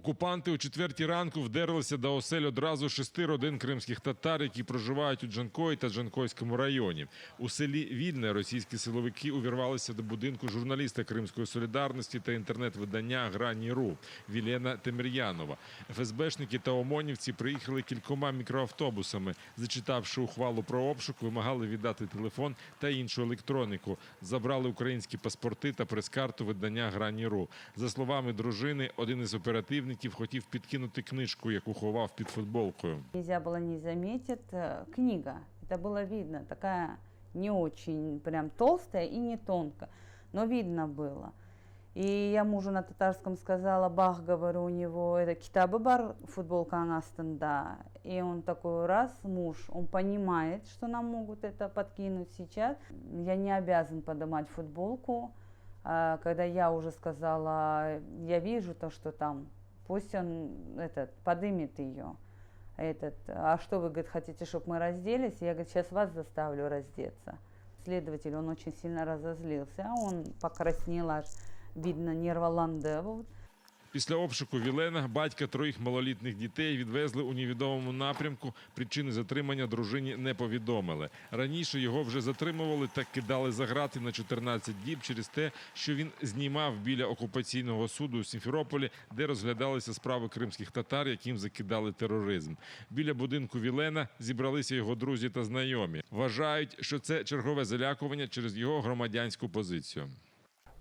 Окупанти у четвертій ранку вдерлися до осель одразу шести родин кримських татар, які проживають у Джанкої та Джанкойському районі. У селі Вільне російські силовики увірвалися до будинку журналіста Кримської солідарності та інтернет-видання Грані.ру Вілена Темір'янова. ФСБшники та ОМОНівці приїхали кількома мікроавтобусами. Зачитавши ухвалу про обшук, вимагали віддати телефон та іншу електроніку. Забрали українські паспорти та прес-карту видання Грані.ру. За словами дружини, один із оперативників хотів підкинути книжку, яку ховав під футболкою. Нельзя было не заметить. э, Книга, это было видно, такая не очень прям толстая и не тонкая, но видно было. И я мужу на татарском сказала, бах, говорю, у него это китабы бар, футболка анастында. И он такой раз, муж, он понимает, что нам могут это подкинуть сейчас. Я не обязан поднимать футболку. А Когда я уже сказала, я вижу то, что там, пусть он этот, подымет ее этот, а что вы, говорит, хотите, чтобы мы разделись? Я, говорит, сейчас вас заставлю раздеться. Следователь, он очень сильно разозлился, а он покраснел аж, видно, нерволанде. Вот. Після обшуку Вілена батька троїх малолітніх дітей відвезли у невідомому напрямку. Причини затримання дружині не повідомили. Раніше його вже затримували та кидали за грати на 14 діб через те, що він знімав біля окупаційного суду у Сімферополі, де розглядалися справи кримських татар, яким закидали тероризм. Біля будинку Вілена зібралися його друзі та знайомі. Вважають, що це чергове залякування через його громадянську позицію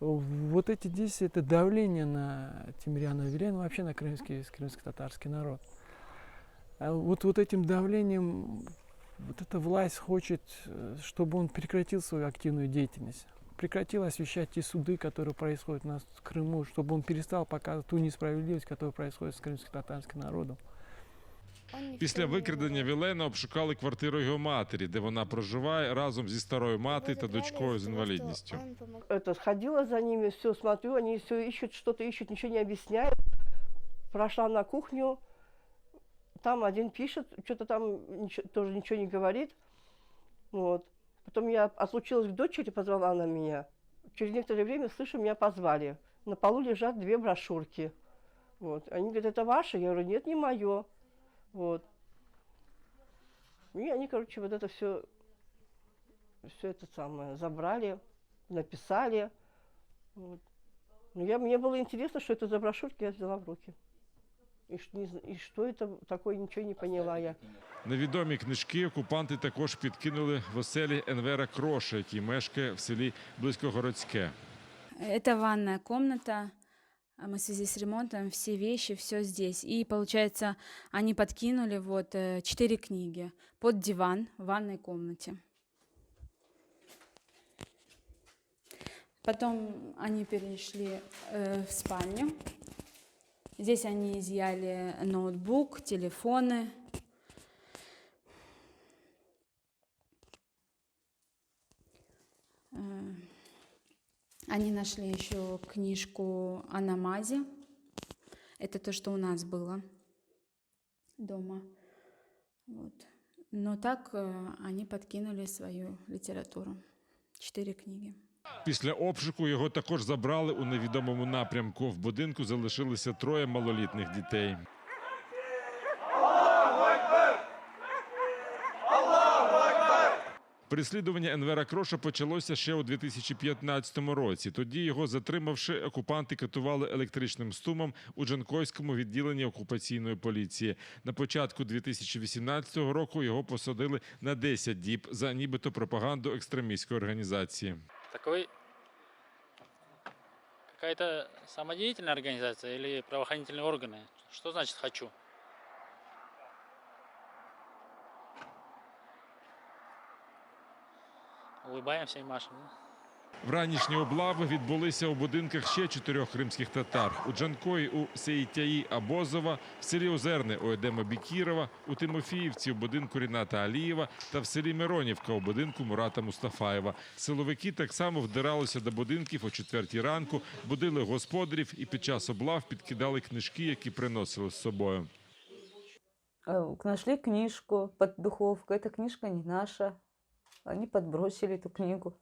Вот эти действия, это давление на Тимиряна Велена, вообще на крымский, крымско-татарский народ. А вот, вот этим давлением вот эта власть хочет, э, чтобы он прекратил свою активную деятельность. Прекратил освещать те суды, которые происходят у нас в Крыму, чтобы он перестал показывать ту несправедливость, которая происходит с крымско-татарским народом. Після викрадення Вілена обшукали квартиру його матері, де вона проживає разом зі старою мати та дочкою з інвалідністю. это, сходила за ними, все смотрю, они все ищут, что-то ищут, ничего не объясняют. Прошла на кухню, там один пишет, что-то там ничего- тоже ничего не говорит. Вот. Потом я отлучилась к дочери, позвала она меня. Через некоторое время, слышу, меня позвали. На полу лежат две брошюрки. Вот. Они говорят, это ваше? Я говорю, нет, не мое. Вот. И они, короче, вот это все, все это самое забрали написали. Вот. Ну, я, мне было интересно, что это за брошюрки, я взяла в руки. И, ш- не зн- и что это такое, ничего не поняла я. Невідомі книжки окупанти також підкинули в оселі Енвера Кроша, який мешкає в селі Близькогородське. Это ванная комната. А Мы в связи с ремонтом, все вещи, все здесь. И получается, они подкинули вот э, четыре книги под диван в ванной комнате. Потом они перешли э, в спальню. Здесь они изъяли ноутбук, телефоны. Э, Они нашли еще книжку о намазе. Это то, что у нас было дома. Вот. Но так э, они подкинули свою литературу. Четыре книги. Після обшуку його також забрали у невідомому напрямку. В будинку залишилися троє малолітних дітей. Переслідування Енвера Кроша почалося ще у 2015 році. Тоді його затримавши, окупанти катували електричним стумом у Джанкойському відділенні окупаційної поліції. На початку 2018 року його посадили на 10 діб за нібито пропаганду екстремістської організації. Такой какая-то самодеятельная организация или правоохранительные органы? Что значит хочу? Улыбаемся и машем. да? Вранішні облави відбулися у будинках ще чотирьох кримських татар: у Джанкої, у Сеїтяї Абозова, в селі Озерне у Едема Бікірова, у Тимофіївці у будинку Ріната Алієва та в селі Миронівка у будинку Мурата Мустафаєва. Силовики так само вдиралися до будинків о четвертій ранку, будили господарів і під час облав підкидали книжки, які приносили з собою. Э, Нашли книжку под духовкой. Эта книжка не наша. Они подбросили эту книгу.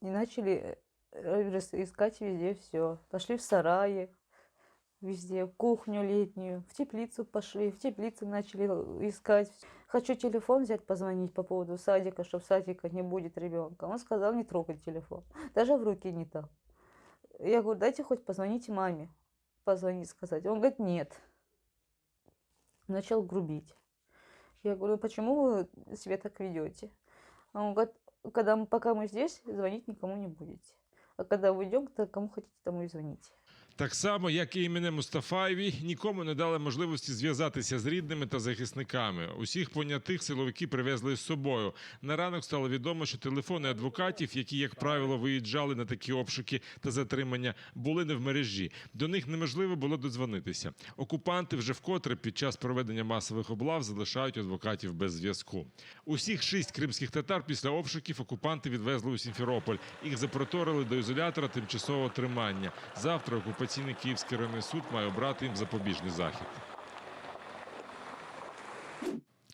И начали э, искать везде все. Пошли в сарае, везде, в кухню летнюю, в теплицу пошли, в теплице начали искать. Хочу телефон взять, позвонить по поводу садика, чтобы садика не будет ребенка. Он сказал, не трогать телефон, даже в руки не дал. Я говорю, дайте хоть позвоните маме, позвонить, сказать. Он говорит, нет. Начал грубить. Я говорю, почему вы себя так ведете? Он говорит, когда мы, пока мы здесь, звонить никому не будете. А когда уйдем, то кому хотите, тому и звоните. Так само, як і імене Мустафаєві, нікому не дали можливості зв'язатися з рідними та захисниками. Усіх понятих силовики привезли з собою. На ранок стало відомо, що телефони адвокатів, які, як правило, виїжджали на такі обшуки та затримання, були не в мережі. До них неможливо було додзвонитися. Окупанти вже вкотре під час проведення масових облав залишають адвокатів без зв'язку. Усіх шість кримських татар після обшуків окупанти відвезли у Сімферополь. Їх запроторили до ізолятора тимчасового тримання. Завтра окупаційний Київський районний суд має обрати їм запобіжний захід.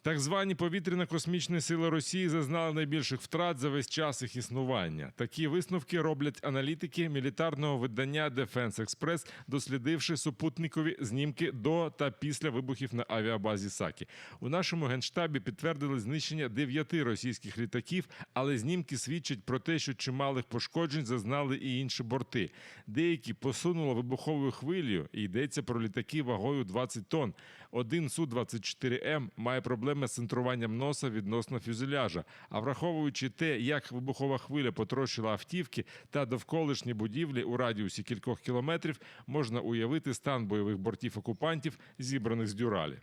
Так звані повітряно-космічні сили Росії зазнали найбільших втрат за весь час їх існування. Такі висновки роблять аналітики мілітарного видання Defense Express, дослідивши супутникові знімки до та після вибухів на авіабазі Сакі. У нашому генштабі підтвердили знищення дев'яти російських літаків, але знімки свідчать про те, що чималих пошкоджень зазнали і інші борти. Деякі посунуло вибуховою хвилею, і йдеться про літаки вагою 20 тонн. Один Су-24М має проблеми з центруванням носа відносно фюзеляжа. А враховуючи те, як вибухова хвиля потрощила автівки та довколишні будівлі у радіусі кількох кілометрів, можна уявити стан бойових бортів окупантів, зібраних з дюралі.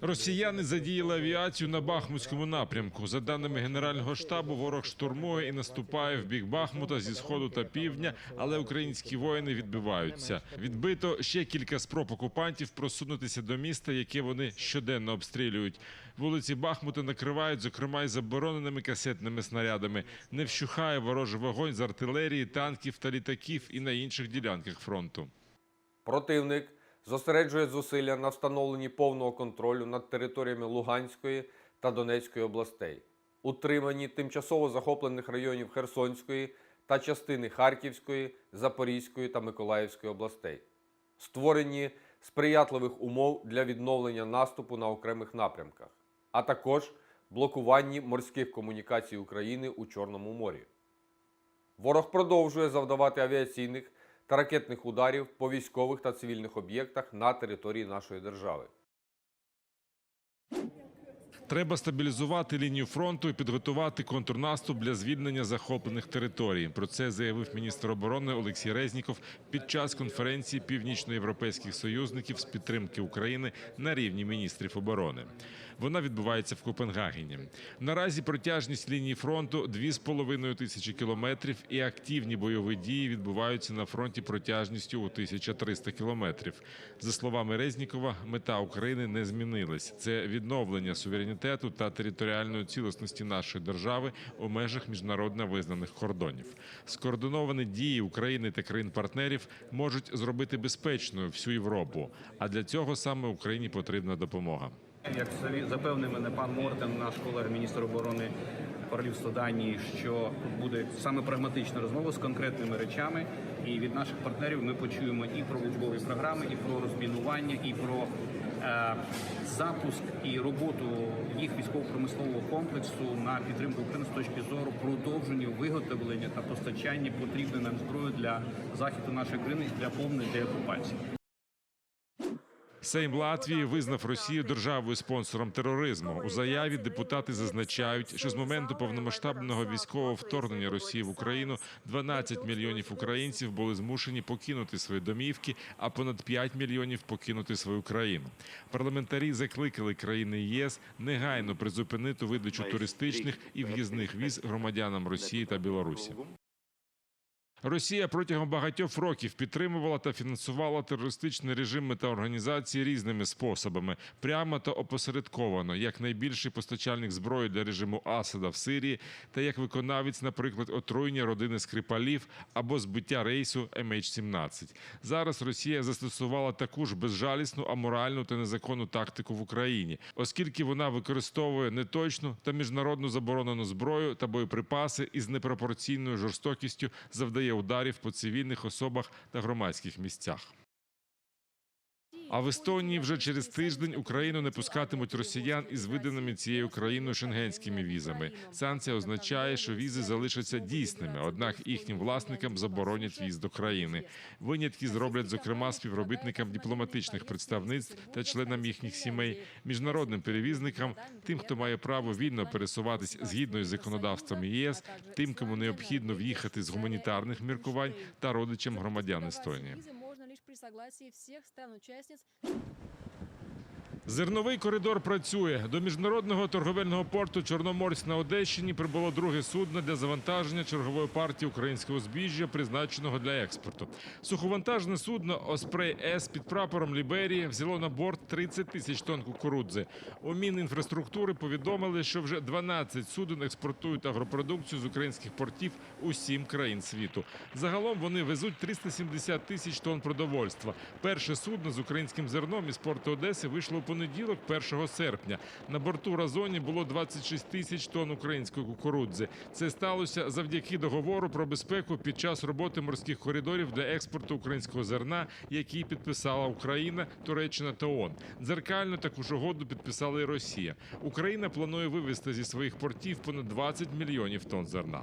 Росіяни задіяли авіацію на Бахмутському напрямку. За даними Генерального штабу, ворог штурмує і наступає в бік Бахмута зі сходу та півдня, але українські воїни відбиваються. Відбито ще кілька спроб окупантів просунутися до міста, яке вони щоденно обстрілюють. Вулиці Бахмута накривають, зокрема, й забороненими касетними снарядами. Не вщухає ворожий вогонь з артилерії, танків та літаків і на інших ділянках фронту. Противник зосереджує зусилля на встановленні повного контролю над територіями Луганської та Донецької областей, утриманні тимчасово захоплених районів Херсонської та частини Харківської, Запорізької та Миколаївської областей, створенні сприятливих умов для відновлення наступу на окремих напрямках, а також блокуванні морських комунікацій України у Чорному морі. Ворог продовжує завдавати авіаційних та ракетних ударів по військових та цивільних об'єктах на території нашої держави. Треба стабілізувати лінію фронту і підготувати контрнаступ для звільнення захоплених територій. Про це заявив міністр оборони Олексій Резніков під час конференції північноєвропейських союзників з підтримки України на рівні міністрів оборони. Вона відбувається в Копенгагені. Наразі протяжність лінії фронту 2,5 тисячі кілометрів, і активні бойові дії відбуваються на фронті протяжністю у 1300 кілометрів. За словами Резнікова, мета України не змінилась. Це відновлення суверенітету та територіальної цілісності нашої держави у межах міжнародно визнаних кордонів. Скоординовані дії України та країн-партнерів можуть зробити безпечною всю Європу. А для цього саме Україні потрібна допомога. Як запевнив мене пан Мортен, наш колега міністр оборони Королівства Данії, що буде саме прагматична розмова з конкретними речами. І від наших партнерів ми почуємо і про учбові програми, і про розмінування, і про запуск і роботу їх військово-промислового комплексу на підтримку України з точки зору продовження виготовлення та постачання потрібної нам зброї для захисту нашої країни для повної деокупації. Сейм Латвії визнав Росію державою спонсором тероризму. У заяві депутати зазначають, що з моменту повномасштабного військового вторгнення Росії в Україну 12 мільйонів українців були змушені покинути свої домівки, а понад 5 мільйонів покинути свою країну. Парламентарі закликали країни ЄС негайно призупинити видачу туристичних і в'їзних віз громадянам Росії та Білорусі. Росія протягом багатьох років підтримувала та фінансувала терористичні режими та організації різними способами, прямо та опосередковано, як найбільший постачальник зброї для режиму Асада в Сирії, та як виконавець, наприклад, отруєння родини Скрипалів або збиття рейсу MH17. Зараз Росія застосувала таку ж безжалісну, аморальну та незаконну тактику в Україні, оскільки вона використовує неточну та міжнародну заборонену зброю та боєприпаси із непропорційною жорстокістю завдає серія ударів по цивільних особах та громадських місцях. А в Естонії вже через тиждень Україну не пускатимуть росіян із виданими цією країною шенгенськими візами. Санкція означає, що візи залишаться дійсними однак їхнім власникам заборонять віз до країни. Винятки зроблять зокрема співробітникам дипломатичних представництв та членам їхніх сімей, міжнародним перевізникам, тим, хто має право вільно пересуватись згідно із законодавством ЄС, тим, кому необхідно в'їхати з гуманітарних міркувань та родичам громадян Естонії. Согласии всех стран-участниц Зерновий коридор працює. До міжнародного торговельного порту Чорноморськ на Одещині прибуло друге судно для завантаження чергової партії українського збіжжя, призначеного для експорту. Суховантажне судно Оспрей С під прапором Ліберії взяло на борт 30 тисяч тонн кукурудзи. У Мінінфраструктури повідомили, що вже 12 суден експортують агропродукцію з українських портів у сім країн світу. Загалом вони везуть 370 тисяч тонн продовольства. Перше судно з українським зерном із порту Одеси вийшло у понеділок, 1 серпня. На борту Разоні було 26 тисяч тонн української кукурудзи. Це сталося завдяки договору про безпеку під час роботи морських коридорів для експорту українського зерна, який підписала Україна, Туреччина та ООН. Дзеркально таку ж угоду підписала і Росія. Україна планує вивезти зі своїх портів понад 20 мільйонів тонн зерна.